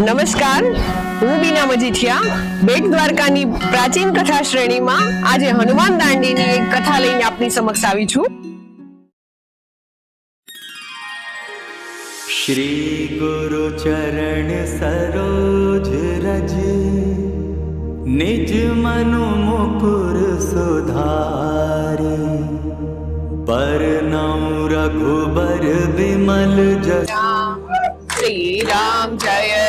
નમસ્કાર હું બીના મજીઠિયા બેટ દ્વારકાની પ્રાચીન કથા શ્રેણીમાં આજે હનુમાન દાંડીની એક કથા લઈને આપની સમક્ષ આવી છું. શ્રી ગુરુ ચરણ સરોજ રજ નિજ મનુ મુકુર સુધારી પર નૌ રઘુબર વિમલ જય શ્રી રામ જય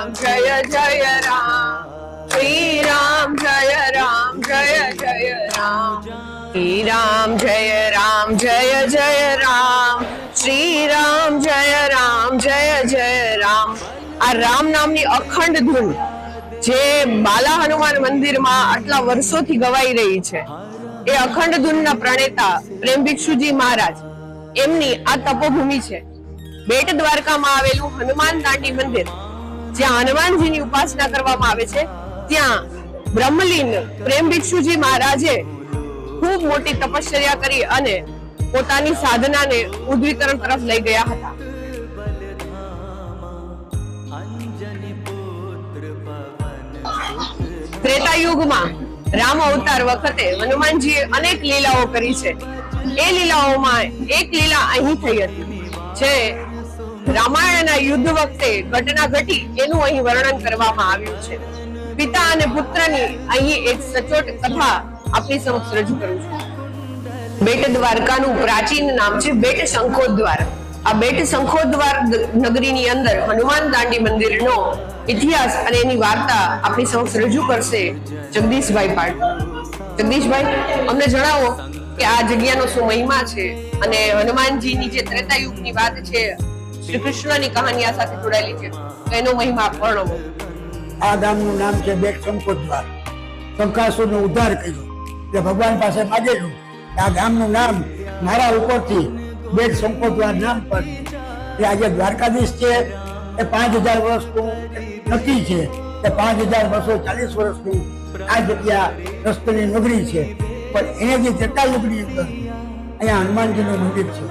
રામ જય જય રામ શ્રી રામ જય રામ જય જય રામ શ્રી રામ જય રામ જય જય રામ શ્રી રામ જય રામ જય જય રામ આ રામ નામની અખંડ ધૂન જે બાલા હનુમાન મંદિરમાં આટલા વર્ષોથી ગવાઈ રહી છે, એ અખંડ ધૂનના પ્રણેતા પ્રેમ ભિક્ષુજી મહારાજ, એમની આ તપોભૂમિ છે. બેટ દ્વારકામાં આવેલું હનુમાન દાંડી મંદિર જ્યાં હનુમાનજીની ઉપાસના કરવામાં આવે છે, ત્યાં બ્રહ્મલીન પ્રેમ ભિક્ષુજી મહારાજે ખૂબ મોટી તપશ્ચર્યા કરી અને પોતાની સાધનાને ઉદ્વિકરણ તરફ લઈ ગયા હતા. ત્રેતા યુગમાં રામ અવતાર વખતે હનુમાનજીએ અનેક લીલાઓ કરી છે. એ લીલાઓમાં એક લીલા અહીં થઈ હતી, જે રામાયણના યુદ્ધ વખતે ઘટના ઘટી, એનું અહીં વર્ણન કરવામાં આવ્યું છે. પિતા અને પુત્રની અહીં એક સચોટ કથા આપની સમક્ષ રજૂ કરું છું. બેટ દ્વારકાનું પ્રાચીન નામ છે બેટ શંખોદ્વાર. આ બેટ શંખોદ્વાર નગરીની અંદર હનુમાન દાંડી મંદિરનો ઇતિહાસ અને એની વાર્તા આપણી સમક્ષ રજૂ કરશે જગદીશભાઈ પાટ જગદીશભાઈ, અમને જણાવો કે આ જગ્યાનો શું મહિમા છે અને હનુમાનજીની જે ત્રેતા યુગની વાત છે શ્રી કૃષ્ણની કહાની આ સાથે જોડાયેલી છે. તો એનો મહિમા વર્ણવો. આ ગામનું નામ છે બેટ શંકોદ્વાર. શંકાસુરનો ઉદ્ધાર કર્યો. એટલે ભગવાન પાસે માગેલું. આ ગામનું નામ મારા ઉપરથી બેટ શંકોદ્વાર નામ પર. એ આજે દ્વારકાધીશ છે. એ પાંચ હજાર વર્ષનું નક્કી છે. કે પાંચ હજાર બસો ચાલીસ વર્ષનું આ જગ્યા રસ્તની નગરી છે. પણ એને જે જટા યુગની અંદર અહીંયા હનુમાનજીનું મંદિર છે.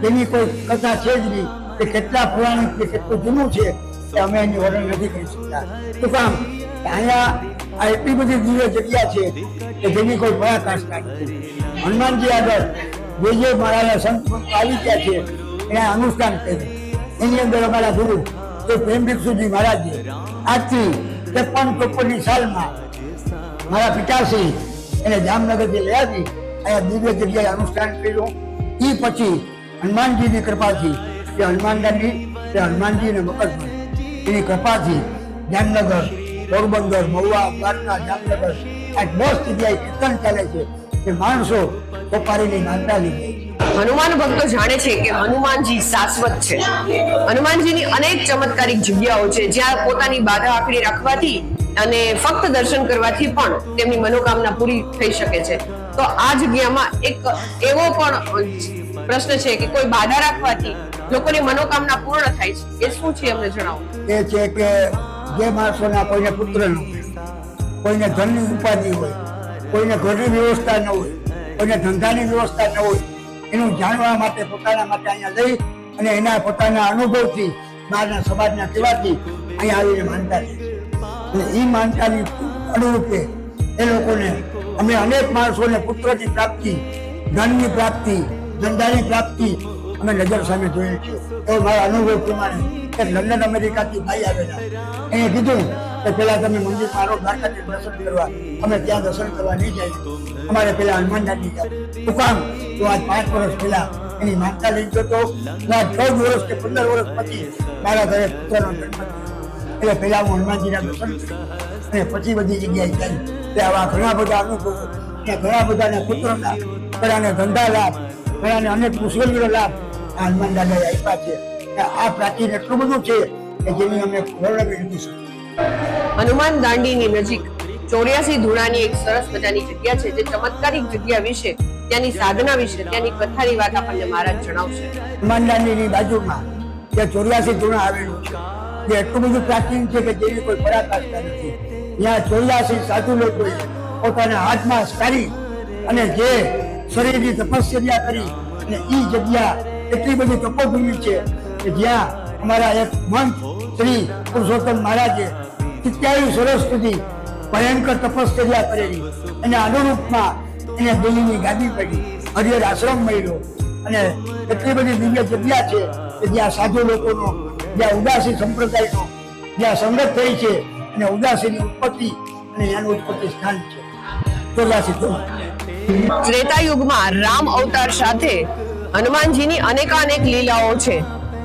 તેની કોઈ કથા છે જ નહીં. કે કેટલા પુરાણિક કે કેટલું જૂનું છે કે અમે એની વર્ણન નથી કરી શકતા. તો કામ, અહીંયા આ એટલી બધી દિવ્ય જગ્યા છે કે જેની કોઈ પરાકાશ નથી. હનુમાનજી આગળ જે જે મારા સંત આવી ગયા છે, એને અનુષ્ઠાન કર્યું. એની અંદર અમારા ગુરુ તે પ્રેમ ભિક્ષુજી મહારાજે આજથી ત્રેપન ચોપનની સાલમાં મારા પિતાશ્રી એને જામનગરથી લઈ આવી, અહીંયા દિવ્ય જગ્યાએ અનુષ્ઠાન કર્યું. એ પછી હનુમાનજીની કૃપાથી જે હનુમાનદાની તે હનુમાનજી અને મકરભાઈ એની કૃપાથી જામનગર, પોરબંદર, મહુવા, દ્વારકા, જામનગર આ દસ જગ્યાએ કીર્તન ચાલે છે કે માણસો સોપારીની માનતા લીધી હનુમાન ભક્તો જાણે છે કે હનુમાનજી શાશ્વત છે. હનુમાનજીની અનેક ચમત્કારિક જગ્યાઓ છે, જ્યાં પોતાની બાધા આકડી રાખવાથી અને ફક્ત દર્શન કરવાથી પણ તેમની મનોકામના પૂરી થઈ શકે છે. તો આ જગ્યામાં એક એવો પણ પ્રશ્ન છે કે કોઈ બાધા રાખવાથી લોકોની મનોકામના પૂર્ણ થાય છે. એ શું છે અમને જણાવો? એ છે કે જે માણસોના કોઈને પુત્ર ન હોય, કોઈને ધનની ઉપાધિ હોય, કોઈને ઘરની વ્યવસ્થા ન હોય, કોઈને ધંધાની વ્યવસ્થા ન હોય, એનું જાણવા માટે, પોતાના માટે અહીંયા લઈ અને એના પોતાના અનુભવથી બહારના સમાજના કહેવાથી અહીંયા આવીને માનતા છે. અને એ માનતાની અનુરૂપે એ લોકોને અમે અનેક માણસોને પુત્રની પ્રાપ્તિ, ધનની પ્રાપ્તિ ધંધાની પ્રાપ્તિ અમે નજર સામે જોઈએ છીએ એ મારા અનુભવ પ્રમાણે એક લંડન અમેરિકાથી ભાઈ આવેલા. એને કીધું કે પેલા તમે મંદિર મારો દ્વારકાથી દર્શન કરવા. અમે ત્યાં દર્શન કરવા નહીં જઈએ. અમારે પેલા હનુમાનદાસની જાય શું કામ? તો આજ પાંચ વર્ષ પહેલા એની માનતા લઈ ગયો તો? ચૌદ વર્ષ કે પંદર વર્ષ પછી મારા ઘરે પુત્રનો એટલે પેલા હું હનુમાનજીના દર્શન અને પછી બધી જગ્યાએ જાય. એટલે આવા ઘણા બધા અનુભવો. ત્યાં ઘણા બધાને પુત્રના ઘણાને ધંધા લાભ. ઘણાને અનેક મુશ્કેલીનો લાભ. હનુમાન દાદાએ આપ્યા છે. આ પ્રાચીન એટલું બધું છે કે જેની અમે વર્ણવી નથી હનુમાન દાંડીની નજીક ચોર્યાસી ધૂણાની એક સરસ મજાની જગ્યા છે જે ચમત્કારિક જગ્યા વિશે ત્યાંની સાધના વિશે ત્યાંની કથાની વાત આપણને મહારાજ જણાવશે. હનુમાનદાનની બાજુમાં જે ચોર્યાસી ધૂણા આવેલું છે જે એટલું બધું પ્રાચીન છે કે જેની કોઈ પરાકાષ્ઠા નથી. ત્યાં ચોર્યાસી સાધુ લોકોએ પોતાના હાથમાં સ્કારી અને જે શરીરની તપસ્યા કરી અને એ જગ્યા એટલી બધી તપોભૂમિ છે કે જ્યાં અમારા એક મંત શ્રી પુરુષોત્તમ મહારાજે સિત્યાવીસ વર્ષ સુધી ભયંકર તપશ્ચર્યા કરેલી અને અનુરૂપમાં એને દિલ્હીની ગાદી પડી, હરિહર આશ્રમ મળ્યો અને એટલી બધી દિવ્ય જગ્યા છે કે જ્યાં સાધુ લોકોનો, જ્યાં ઉદાસી સંપ્રદાયનો, જ્યાં સંગત થઈ છે અને ઉદાસીની ઉત્પત્તિ અને એનું ઉત્પત્તિ સ્થાન છે. ચોર્યાસી ત્રેતા યુગમાં રામ અવતાર સાથે હનુમાનજીની અનેકાનેક લીલાઓ છે.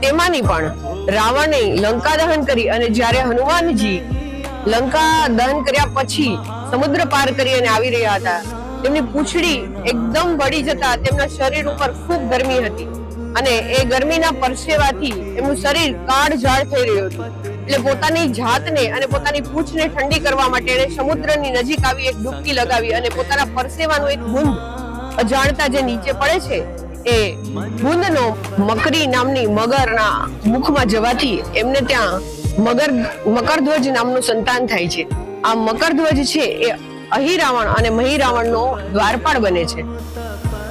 તેમાંની પણ રાવણે લંકા દહન કરી અને જ્યારે હનુમાનજી લંકા દહન કર્યા પછી સમુદ્ર પાર કરી અને આવી રહ્યા હતા, તેમની પૂંછડી એકદમ બળી જતા તેમના શરીર ઉપર ખૂબ ગરમી હતી અને એ ગરમીના પરસેવાથી એમનું શરીર કાળઝાળ થઈ રહ્યું હતું. એટલે પોતાની જાતને અને પોતાની પૂંછને ઠંડી કરવા માટે એણે સમુદ્રની નજીક આવી એક ડૂબકી લગાવી અને પોતાના પરસેવાનું એક બુંદ અજાણતા જે નીચે પડે છે, એ બુંદનો મકરી નામની મગરના મુખમાં જવાથી એમને ત્યાં મગર, મકરધ્વજ નામનું સંતાન થાય છે. આ મકરધ્વજ છે, એ અહિરાવણ અને મહિરાવણનો દ્વારપાળ બને છે.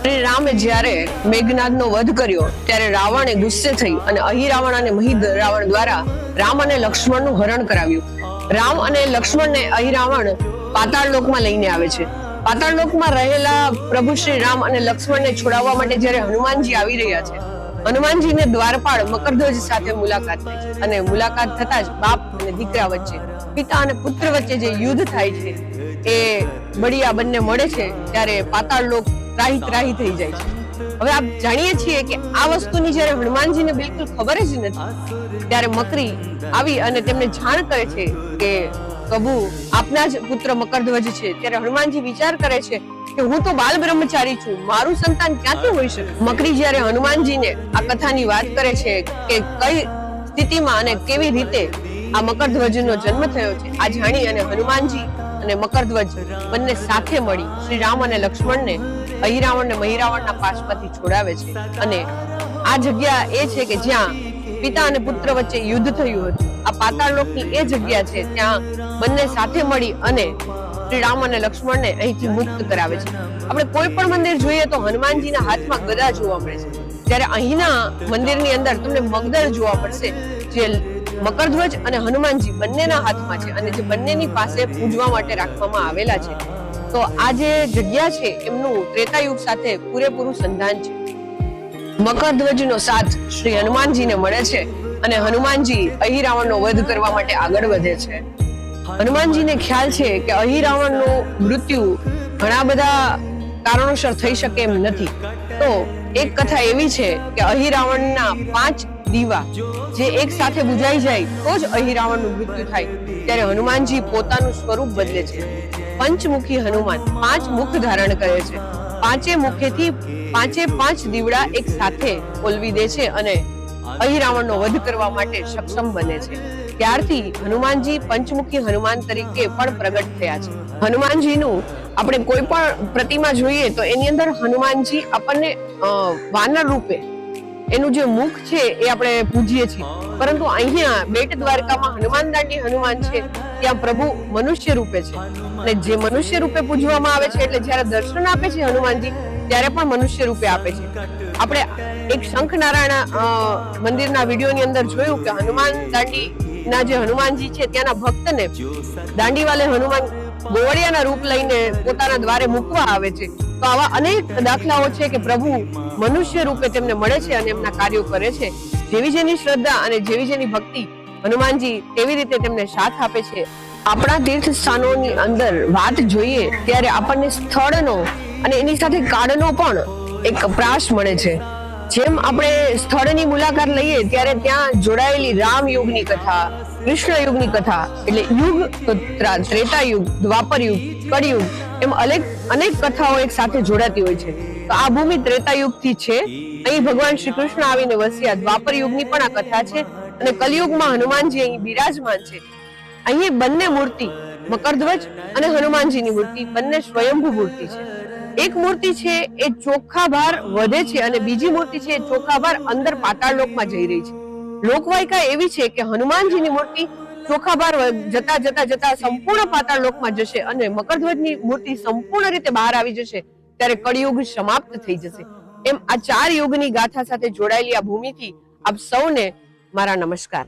શ્રી રામે જ્યારે મેઘનાદનો વધ કર્યો, ત્યારે રાવણે ગુસ્સે થઈ અને અહિરાવણ અને મહિ રાવણ દ્વારા રામ અને લક્ષ્મણનું હરણ કરાવ્યું. રામ અને લક્ષ્મણને અહિરાવણ પાતાળ લોકમાં લઈને આવે છે. પાતાળ લોકમાં રહેલા પ્રભુ શ્રી રામ અને લક્ષ્મણને છોડાવવા માટે જ્યારે હનુમાનજી આવી રહ્યા છે, હનુમાનજીને દ્વારપાળ મકરધ્વજ સાથે મુલાકાત થાય છે. અને મુલાકાત થતા જ બાપ અને દીકરા વચ્ચે, પિતા અને પુત્ર વચ્ચે જે યુદ્ધ થાય છે, એ બળિયા બંને મળે છે, ત્યારે પાતાળ લોક ત્રાહી ત્રાહી થઈ જાય છે. હવે આપ જાણીએ છીએ કે આ વસ્તુની જ્યારે હનુમાનજીને બિલકુલ ખબર જ નથી, ત્યારે મકરી આવી અને તેમને જાણ કરે છે કે પ્રભુ, આપના જ પુત્ર મકરધ્વજ છે. ત્યારે હનુમાનજી વિચાર કરે છે કે હું તો બાલ બ્રહ્મચારી છું, મારું સંતાન ક્યાંથી હોઈ શકે? મકરી જ્યારે હનુમાનજીને આ કથાની વાત કરે છે કે કઈ સ્થિતિમાં અને કેવી રીતે આ મકરધ્વજનો જન્મ થયો છે, આ જાણી અને હનુમાનજી અને મકરધ્વજ બંને સાથે મળી શ્રી રામ અને લક્ષ્મણને અહિરાવણ ને મહિરાવણના પાશમાંથી છોડાવે છે. અને આ જગ્યા એ છે કે જ્યાં પિતા અને પુત્ર વચ્ચે યુદ્ધ થયું હતું. આ પાતાળ લોકની એ જગ્યા છે ત્યાં બંને સાથે મળી અને શ્રી રામ અને લક્ષ્મણને અહીંથી મુક્ત કરાવે છે. આપણે કોઈ પણ મંદિર જોઈએ તો હનુમાનજીના હાથમાં ગદા જોવા મળે છે. ત્યારે અહીંના મંદિરની અંદર તમને મગદળ જોવા મળશે, જે મકરધ્વજ અને હનુમાનજી બંનેના હાથમાં છે અને જે બંનેની પાસે પૂજવા માટે રાખવામાં આવેલા છે. તો આ જે જગ્યા છે, એમનું ત્રેતાયુગ સાથે પૂરેપૂરું સંધાન છે. મકરધ્વજનો સાથ શ્રી હનુમાનજીને મળે છે અને હનુમાનજી અહિરાવણનો વધ કરવા માટે આગળ વધે છે. હનુમાનજીને ખ્યાલ છે કે અહિરાવણનું મૃત્યુ ઘણા બધા કારણોસર થઈ શકે એમ નથી. તો એક કથા એવી છે કે અહિરાવણના પાંચ દીવા જે એક સાથે બુજાઈ જાય, તો જ અહિરાવણનું મૃત્યુ થાય. ત્યારે હનુમાનજી પોતાનું સ્વરૂપ બદલે છે. પંચમુખી હનુમાન પાંચ મુખ ધારણ કરે છે. પાંચે મુખેથી પાંચે પાંચ દીવડા એક સાથે ઓલવી દે છે અને અહિરાવણનો વધ કરવા માટે સક્ષમ બને છે. ત્યારથી હનુમાનજી પંચમુખી હનુમાન તરીકે પણ પ્રગટ થયા છે. હનુમાનજીનું આપણે કોઈ પણ પ્રતિમા જોઈએ તો એની અંદર હનુમાનજી આપણને વાનર રૂપે એનું જે મુખ છે એ આપણે પૂજીએ છીએ. પરંતુ અહીંયા બેટ દ્વારકામાં હનુમાન દાંડી હનુમાન છે, ત્યાં પ્રભુ મનુષ્ય રૂપે છે. અને જે મનુષ્ય રૂપે પૂજવામાં આવે છે, એટલે જ્યારે દર્શન આપે છે હનુમાનજી, ત્યારે પણ મનુષ્ય રૂપે આપે છે. આપણે એક શંખનારાયણ મંદિરના વિડીયોની અંદર જોયું કે હનુમાન દાંડી ના જે હનુમાનજી છે, ત્યાંના ભક્તને દાંડીવાલે હનુમાન ગોવળિયાના રૂપ લઈને પોતાના દ્વારે મૂકવા આવે છે. તો આવા અનેક દાખલાઓ છે કે પ્રભુ મનુષ્ય રૂપે તેમને મળે છે અને એમના કાર્યો કરે છે. જેવી જેની શ્રદ્ધા અને જેવી જેની ભક્તિ હનુમાનજી તેવી રીતે તેમને સાથ આપે છે. આપણા તીર્થ સ્થાનોની અંદર વાત જોઈએ ત્યારે આપણને સ્થળનો અને એની સાથે કાળનો પણ એક પ્રાસ મળે છે. જેમ આપણે સ્થળની મુલાકાત લઈએ ત્યારે ત્યાં જોડાયેલી રામ યુગની કથા કૃષ્ણ કથા એટલે યુગ ત્રેતા યુગ દ્વાપર યુગ કળિયુગ, એમ અનેક અનેક કથાઓ એક સાથે જોડાતી હોય છે. તો આ ભૂમિ ત્રેતા યુગથી છે. અહીં ભગવાન શ્રી કૃષ્ણ આવીને વસ્યા. દ્વાપર યુગની પણ આ કથા છે અને કલયુગમાં હનુમાનજી અહીં બિરાજમાન છે. અહીં બંને મૂર્તિ, મકરધ્વજ અને હનુમાનજીની મૂર્તિ, બંને સ્વયંભૂ મૂર્તિ છે. એક મૂર્તિ છે, એ ચોખ્ખા ભાર વધે છે અને બીજી મૂર્તિ છે, એ ચોખ્ખા ભાર અંદર પાતાળ લોકમાં જઈ રહી છે. લોકવાયકા એવી છે કે હનુમાનજીની મૂર્તિ ચોખ્ખા ભાર જતા જતા જતા સંપૂર્ણ પાતાળ લોકમાં જશે અને મકરધ્વજની મૂર્તિ સંપૂર્ણ રીતે બહાર આવી જશે, ત્યારે કળિયુગ સમાપ્ત થઈ જશે. એમ આ ચાર યુગની ગાથા સાથે જોડાયેલી આ ભૂમિથી આપ સૌને મારા નમસ્કાર.